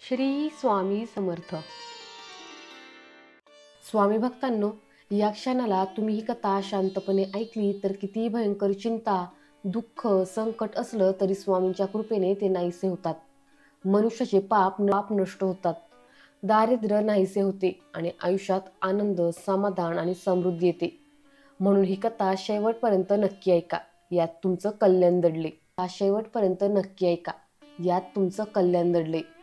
श्री स्वामी समर्थ. स्वामी भक्तांनो या क्षणाला तुम्ही ही कथा शांतपणे ऐकली तर कितीही भयंकर चिंता दुःख संकट असलं तरी स्वामींच्या कृपेने ते नाहीसे होतात. मनुष्याचे पाप पाप नष्ट होतात. दारिद्र्य नाहीसे होते आणि आयुष्यात आनंद समाधान आणि समृद्धी येते. म्हणून ही कथा शेवटपर्यंत नक्की ऐका. यात तुमचं कल्याण दडले. हा शेवटपर्यंत नक्की ऐका. यात तुमचं कल्याण दडले.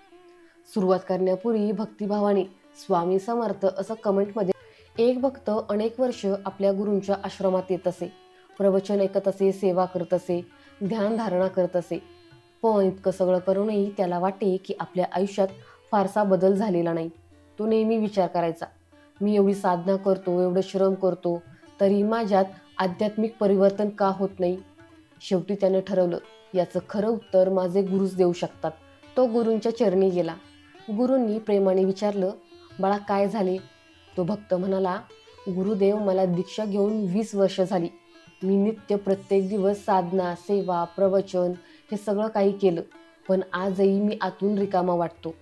सुरुवात करण्यापूर्वी भक्तिभावाने स्वामी समर्थ असं कमेंटमध्ये एक भक्त अनेक वर्ष आपल्या गुरूंच्या आश्रमात येत असे. प्रवचन ऐकत असे सेवा करत असे ध्यानधारणा करत असे. पण इतकं सगळं करूनही त्याला वाटे की आपल्या आयुष्यात फारसा बदल झालेला नाही. तो नेहमी विचार करायचा. मी एवढी साधना करतो एवढं श्रम करतो तरी माझ्यात आध्यात्मिक परिवर्तन का होत नाही? शेवटी त्यानं ठरवलं याचं खरं उत्तर माझे गुरुच देऊ शकतात. तो गुरूंच्या चरणी गेला. गुरूंनी प्रेमाने विचारलं बाळा काय झाले? तो भक्त म्हणाला गुरुदेव मला दीक्षा घेऊन वीस वर्ष झाली. मी नित्य प्रत्येक दिवस साधना सेवा प्रवचन हे सगळं काही केलं पण आजही मी आतून रिकामा वाटतो.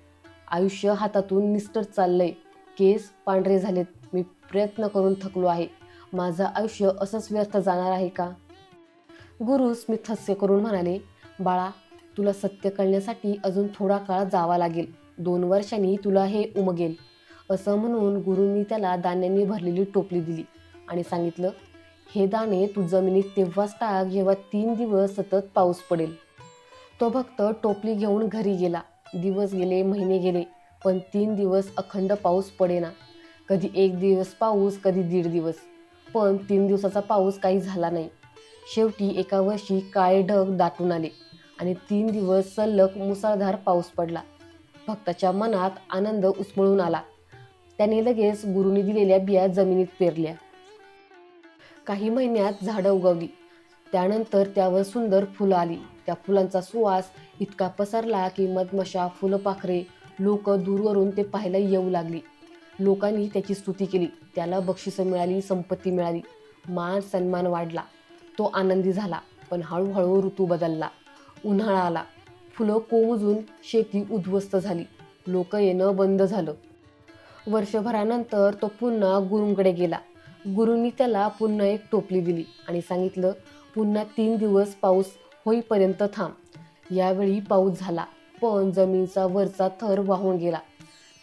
आयुष्य हातातून निस्तर चाललंय. केस पांढरे झालेत. मी प्रयत्न करून थकलो आहे. माझं आयुष्य असंच व्यर्थ जाणार आहे का? गुरु स्मित हास्य करून म्हणाले बाळा तुला सत्य कळण्यासाठी अजून थोडा काळ जावा लागेल. दोन वर्षांनी तुला हे उमगेल. असं म्हणून गुरुंनी त्याला दाण्यांनी भरलेली टोपली दिली आणि सांगितलं हे दाणे तू जमिनीत तेव्हाच टाक जेव्हा तीन दिवस सतत पाऊस पडेल. तो भक्त टोपली घेऊन घरी गेला. दिवस गेले महिने गेले पण तीन दिवस अखंड पाऊस पडेना. कधी एक दिवस पाऊस कधी दीड दिवस. पण तीन दिवसाचा पाऊस काही झाला नाही. शेवटी एका वर्षी काळे ढग दाटून आले आणि तीन दिवस सलग मुसळधार पाऊस पडला. भक्ताच्या मनात आनंद उसमळून आला. त्याने लगेच गुरुनी दिलेल्या बिया जमिनीत पेरल्या. काही महिन्यात झाडं उगवली. त्यानंतर त्यावर सुंदर फुलं आली. त्या फुलांचा सुवास इतका पसरला की मधमशा फुलपाखरे लोक दूरवरून ते पाहायला येऊ लागली. लोकांनी त्याची स्तुती केली. त्याला बक्षिसं मिळाली संपत्ती मिळाली. मान सन्मान वाढला. तो आनंदी झाला. पण हळूहळू ऋतू बदलला. उन्हाळा आला. फुलं कोमजून शेती उद्ध्वस्त झाली. लोक येणं बंद झालं. वर्षभरानंतर तो पुन्हा गुरूंकडे गेला. गुरूंनी त्याला पुन्हा एक टोपली दिली आणि सांगितलं पुन्हा तीन दिवस पाऊस होईपर्यंत थांब. यावेळी पाऊस झाला पण जमीनचा वरचा थर वाहून गेला.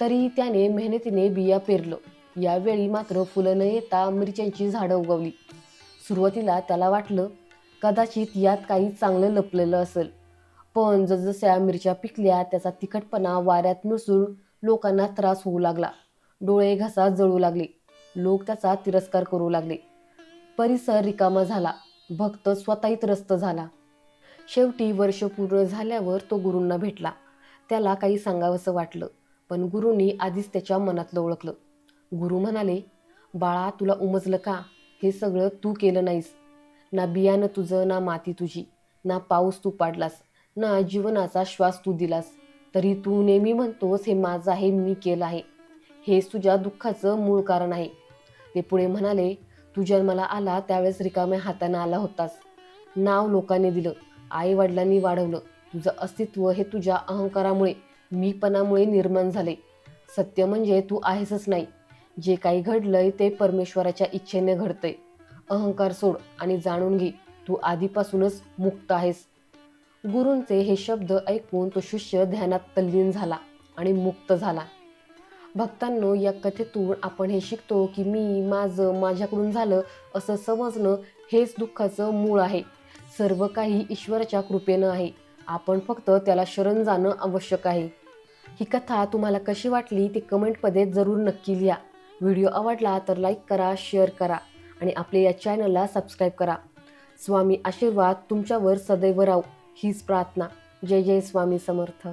तरीही त्याने मेहनतीने बिया पेरलं. यावेळी मात्र फुलं न येता मिरच्यांची झाडं उगवली. सुरुवातीला त्याला वाटलं कदाचित यात काही चांगलं लपलेलं असेल. पण जसजशा मिरच्या पिकल्या त्याचा तिखटपणा वाऱ्यात मिसळून लोकांना त्रास होऊ लागला. डोळे घसा जळू लागले. लोक त्याचा तिरस्कार करू लागले. परिसर रिकामा झाला. भक्त स्वतःही त्रस्त झाला. शेवटी वर्ष पूर्ण झाल्यावर तो गुरूंना भेटला. त्याला काही सांगावंसं वाटलं पण गुरुंनी आधीच त्याच्या मनातलं ओळखलं. गुरु म्हणाले बाळा तुला उमजलं का? हे सगळं तू केलं नाहीस. ना बियाणं तुझं ना माती तुझी. ना पाऊस तू पाडलास. ना जीवनाचा श्वास तू दिलास. तरी तू नेहमी म्हणतोस हे माझं आहे मी केलं आहे. हेच तुझ्या दुःखाचं मूळ कारण आहे. ते पुढे म्हणाले तू जन्माला आला त्यावेळेस रिकाम्या हाताने आला होतास. नाव लोकांनी दिलं आई वडिलांनी वाढवलं. तुझं अस्तित्व हे तुझ्या अहंकारामुळे मीपणामुळे निर्माण झाले. सत्य म्हणजे तू आहेसच नाही. जे काही घडलंय ते परमेश्वराच्या इच्छेने घडतंय. अहंकार सोड आणि जाणून घे तू आधीपासूनच मुक्त आहेस. गुरूंचे हे शब्द ऐकून तो शिष्य ध्यानात तल्लीन झाला आणि मुक्त झाला. भक्तांनो या कथेतून आपण हे शिकतो की मी माझं माझ्याकडून झालं असं समजणं हेच दुःखाचं मूळ आहे. सर्व काही ईश्वराच्या कृपेनं आहे. आपण फक्त त्याला शरण जाणं आवश्यक आहे. ही कथा तुम्हाला कशी वाटली ती कमेंटमध्ये जरूर नक्की लिहा. व्हिडिओ आवडला तर लाईक करा शेअर करा आणि आपल्या या चॅनलला सबस्क्राईब करा. स्वामी आशीर्वाद तुमच्यावर सदैव राहू. हीच प्रार्थना. जय जय स्वामी समर्थ.